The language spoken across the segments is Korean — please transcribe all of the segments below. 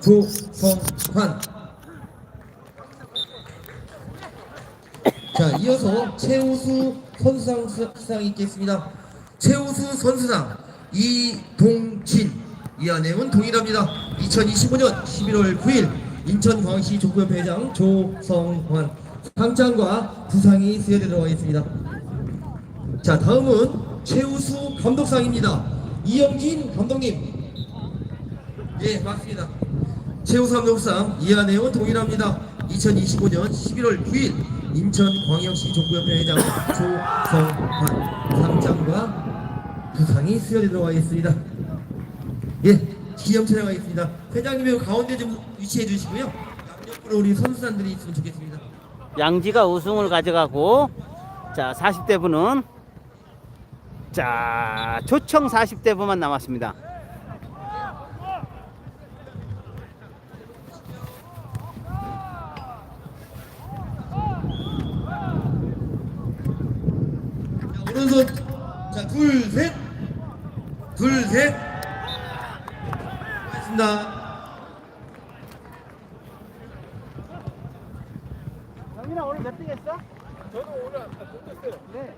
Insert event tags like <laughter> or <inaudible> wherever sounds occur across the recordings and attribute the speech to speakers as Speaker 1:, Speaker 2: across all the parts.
Speaker 1: 조성환 자 이어서 최우수 선수상 있겠습니다. 최우수 선수상 이동진. 이 안내은 동일합니다. 2025년 11월 9일 인천광역시 족구협회 회장 조성환. 상장과 부상이 수여되도록 하겠습니다. 자 다음은 최우수 감독상입니다. 이영진 감독님 예, 맞습니다. 최우수 감독상 이하 내용은 동일합니다. 2025년 11월 9일 인천광역시 족구협회 회장 조성환 상장과 부상이 수여되도록 하겠습니다. 예, 기념 촬영하겠습니다. 회장님의 가운데 좀 위치해 주시고요. 양옆으로 우리 선수단들이 있으면 좋겠습니다.
Speaker 2: 양지가 우승을 가져가고 자 40대 분은 자 초청 40대 분만 남았습니다.
Speaker 1: 자, 오른손 자, 둘, 셋. 둘, 셋. 고맙습니다.
Speaker 2: 정민아 오늘 몇 등 했어?
Speaker 3: 저는 오늘 안 못했어요.
Speaker 2: 네.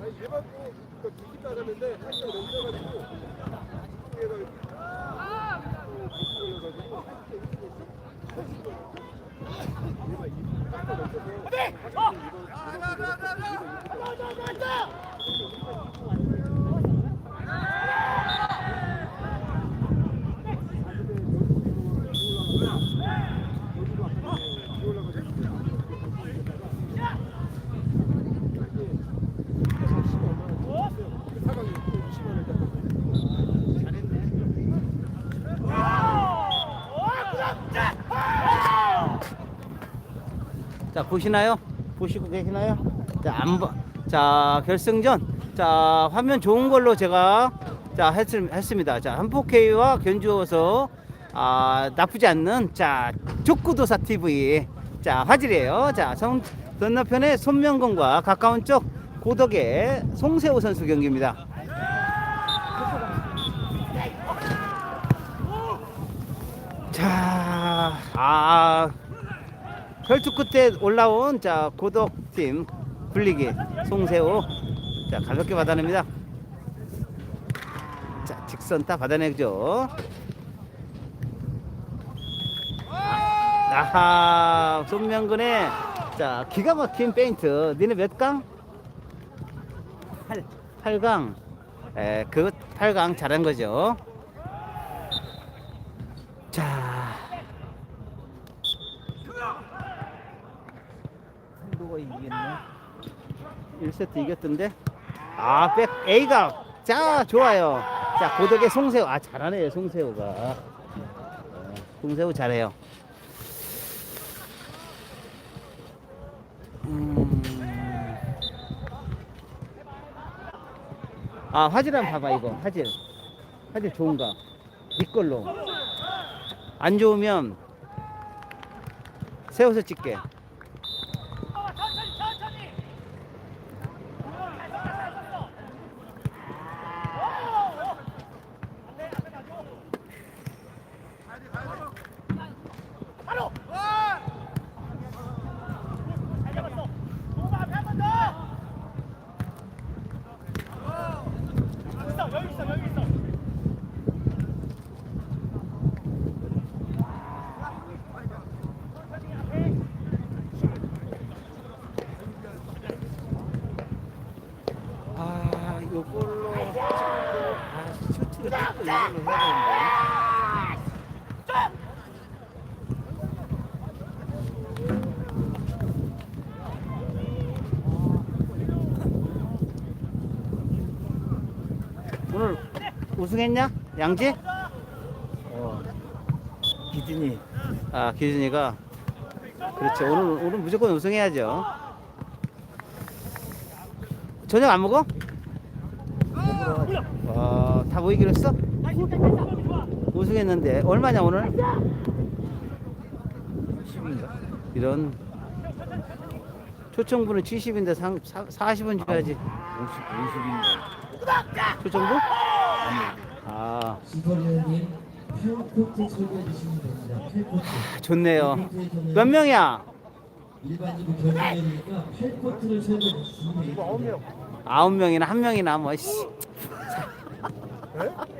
Speaker 3: 아니 예반고 그 두기 나가는데 한 시간 넘겨가지고 사강이
Speaker 2: 보시나요? 보시고 계시나요? 자, 안 봐. 자 결승전. 자 화면 좋은 걸로 제가 자 했, 했습니다. 자 한포케이와 견주어서 아 나쁘지 않는 자 족구도사 TV 자 화질이에요. 자 성, 건너편에 손명건과 가까운 쪽 고덕의 송세호 선수 경기입니다. 자, 아, 혈투 끝에 올라온 자 고덕팀 굴리기 송세호 자 가볍게 받아냅니다. 자 직선 딱 받아내죠. 아하 손명근의 자 기가 막힌 페인트. 니네 몇 강? 8, 8강. 에, 그 8강 잘한 거죠. 자. 누가 이겼네? 1세트 이겼던데? 아, 백 A가 자, 좋아요. 자, 고덕의 송세호. 아, 잘하네요, 송세호가. 어, 송세호 잘해요. 음. 아, 화질 한번 봐봐, 이거. 화질. 화질 좋은가? 네 걸로. 안 좋으면 세워서 찍게. 아, 요걸로 아, 슈트를 찍고 이걸로 해야 되는데. 오늘 우승했냐? 양지? 어. 기준이. 아, 기준이가. 그렇죠. 오늘, 오늘 무조건 우승해야죠. 저녁 안 먹어? 와, 다 모이기로 했어? 우승했는데 얼마냐 오늘? 10인가? 이런 초청부는 70인데 상, 40은 줘야지
Speaker 3: 50, 50인가.
Speaker 2: 초청부? 아.
Speaker 1: 팔코트.
Speaker 2: 좋네요. 몇 명이야?
Speaker 1: 일반적으로
Speaker 2: 명이나 한 명이나 뭐 씨.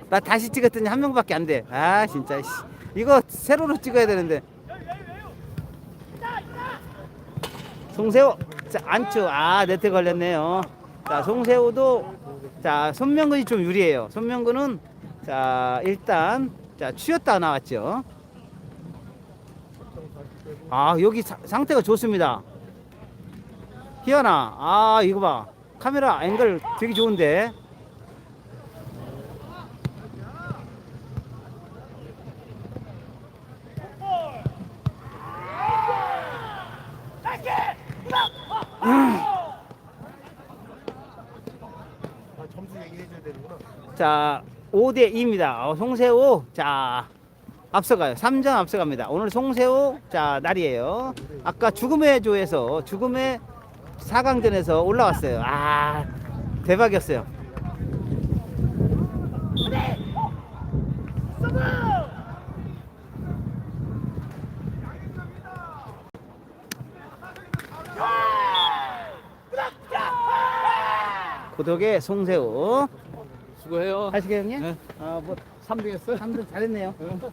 Speaker 3: 네?
Speaker 2: 나 다시 찍었더니 한 명밖에 안 돼. 아 진짜 씨. 이거 세로로 찍어야 되는데. 송세호 자 안쪽 아 네트 걸렸네요. 자 송세호도 자 손명근이 좀 유리해요. 손명근은 자 일단 자 추였다 나왔죠. 아 여기 사- 상태가 좋습니다. 희연아 아 이거 봐 카메라 앵글 되게 좋은데.
Speaker 3: 아, 점수 얘기해줘야 되는구나.
Speaker 2: 자, 5대 2입니다. 어, 송세호, 자, 앞서가요. 3점 앞서갑니다. 오늘 송세호, 자, 날이에요. 아까 죽음의 조에서, 죽음의 4강전에서 올라왔어요. 아, 대박이었어요. 고덕의 송세호.
Speaker 4: 수고해요.
Speaker 2: 하시게 형님?
Speaker 4: 네.
Speaker 2: 아, 뭐,
Speaker 4: 3등 했어요?
Speaker 2: 3등 잘했네요.
Speaker 3: 서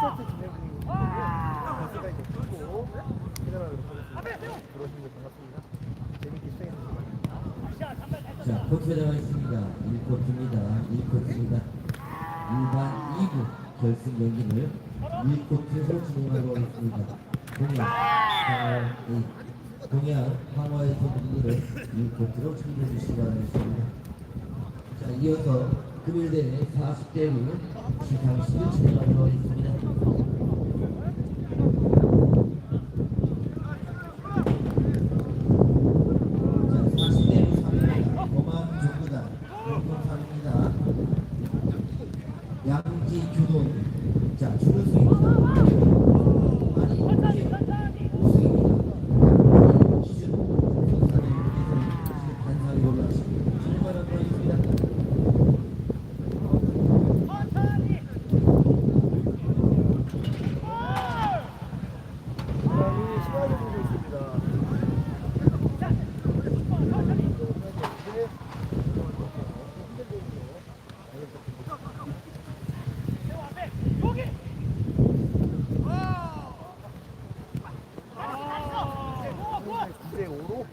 Speaker 3: 1세트 진행 중이거든요. 버스가 이제 끊고 진행하도록 하겠습니다. 들어오시면 반갑습니다. 재밌게
Speaker 1: 자, 코트에 나와 있습니다. 1코트입니다. 1코트입니다. 일반 2부 결승 경기를 1코트에서 진행하도록 하겠습니다. 동양, 황화의 선수들을 1코트로 참여해 주시기 바라겠습니다. 자, 이어서 금일대회 40대로 시상식을 진행하도록 하겠습니다. 자, 40대로 3위 범한 정부단 공동상입니다. 양지 규동 자 준우승입니다. 아니 이게 우승입니다. 기준 선사님 반상이 올라왔습니다. 출발을 보여줍니다.
Speaker 3: 시간이 시간이 주고 있습니다. 대 5로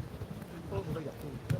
Speaker 3: 고덕이 앞서고 있죠.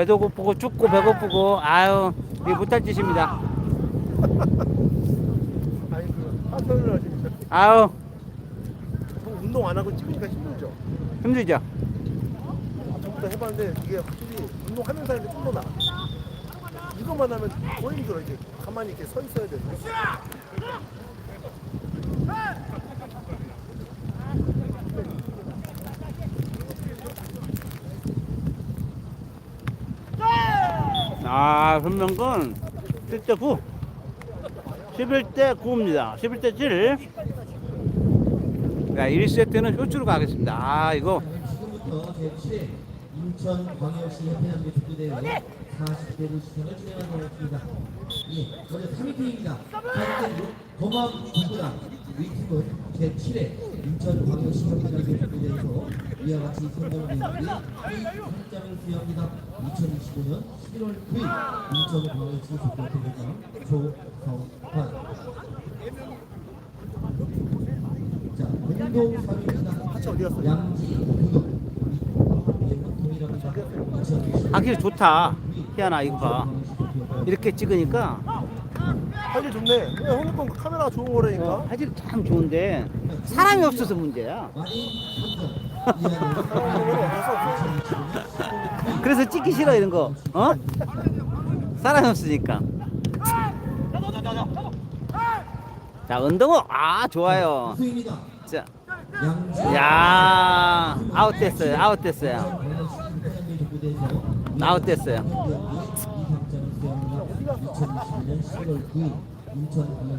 Speaker 2: 배도 고프고 춥고 배고프고 아유 이게 못할 짓입니다. <laughs>
Speaker 3: 그 하선을 하시니까
Speaker 2: 아유
Speaker 3: 뭐 운동 안 하고 찍으니까 힘들죠.
Speaker 2: 힘들죠.
Speaker 3: 전부터 해봤는데 이게 확실히 운동하면서 하는 게 좀더 나아. 이것만 하면 더 힘들어 이게 가만히 이렇게 서 있어야 되
Speaker 2: 아 현명군. 7대 9 11대 9입니다. 11대 7 자, 1세트는 효주로 가겠습니다. 아 이거.
Speaker 1: 제7회 인천 광역시 협회장교 축구대회 40대로 시상을 진행하도록 하겠습니다. 예, 먼저 3위 팀입니다. 4위팀으로 범암 북구당 위팀은 제7회 인천광역시 협회장교 축구대회에서 이와 같이 선정되는 이3점을 수여합니다. 2025년 11월 9일 인천광역시 축구대회장 조성환 자, 운동 3위입니다.
Speaker 3: 같이 어디 갔어요?
Speaker 1: 양지 구독.
Speaker 2: 확실히 좋다 희한아 이거 봐 이렇게 찍으니까
Speaker 3: 사실 좋네. 그냥 건 카메라가 좋은 거라니까.
Speaker 2: 어, 화질 참 좋은데 사람이 없어서 문제야 <laughs> 그래서 찍기 싫어 이런 거 어? 사람이 없으니까 자 운동호 아 좋아요. 자, 야 아웃됐어요 아웃됐어요 아웃됐어요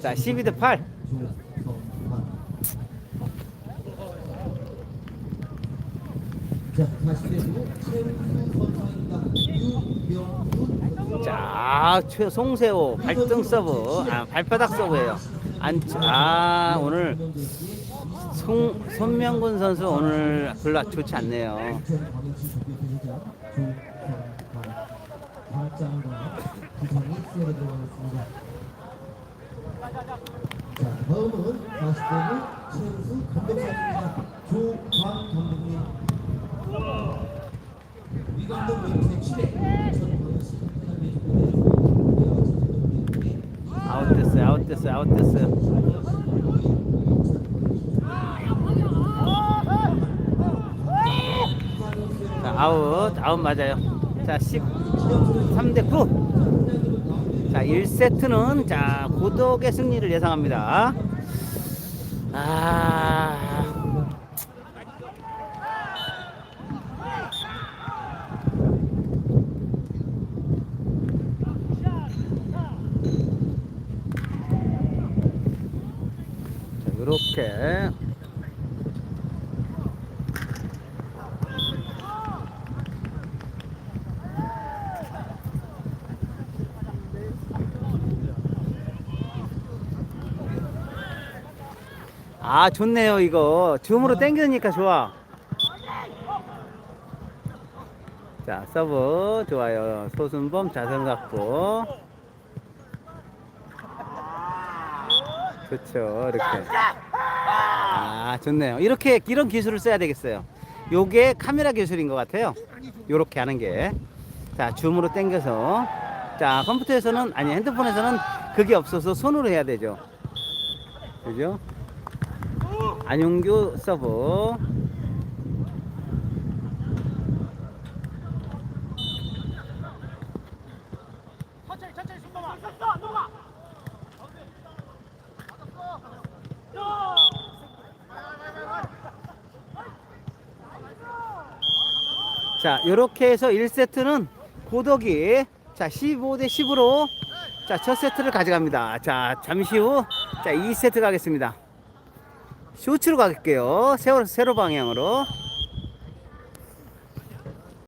Speaker 2: 자 12 대 8
Speaker 1: 자, 다시 되고 최우수 선수입니다. 유명훈
Speaker 2: 자, 최송세호 발등 서브, 아, 발바닥 서브예요. 안, 아, 오늘 송, 손명군 선수 오늘 별로 좋지 않네요.
Speaker 1: 인천광역시 대표회장 조성환 박장과 부상이 수혈에 들어가겠습니다. 자, 다음은 되고 최우수 감독사입니다. 조광 감독님. 위 감독님 제7회 인천광역시 협회장교 축구대회에서
Speaker 2: 아웃됐어요, 아웃됐어요, 아웃됐어요. 자, 아웃, 아웃 맞아요. 자, 13대 9. 자, 1세트는 자, 고덕의 승리를 예상합니다. 아. 자, 이렇게 아, 좋네요, 이거. 줌으로 당기니까 좋아. 자, 서브 좋아요. 소순범 자성각부. 좋죠, 이렇게. 아, 좋네요. 이렇게 이런 기술을 써야 되겠어요. 요게 카메라 기술인 것 같아요. 요렇게 하는 게. 자, 줌으로 당겨서. 자, 컴퓨터에서는 아니 핸드폰에서는 그게 없어서 손으로 해야 되죠. 그죠? 안용규 서브. 자, 요렇게 해서 1세트는 고덕이 자, 15 대 10으로 자, 첫 세트를 가져갑니다. 자, 잠시 후 자, 2세트 가겠습니다. 쇼츠로 갈게요. 세로, 세로 방향으로.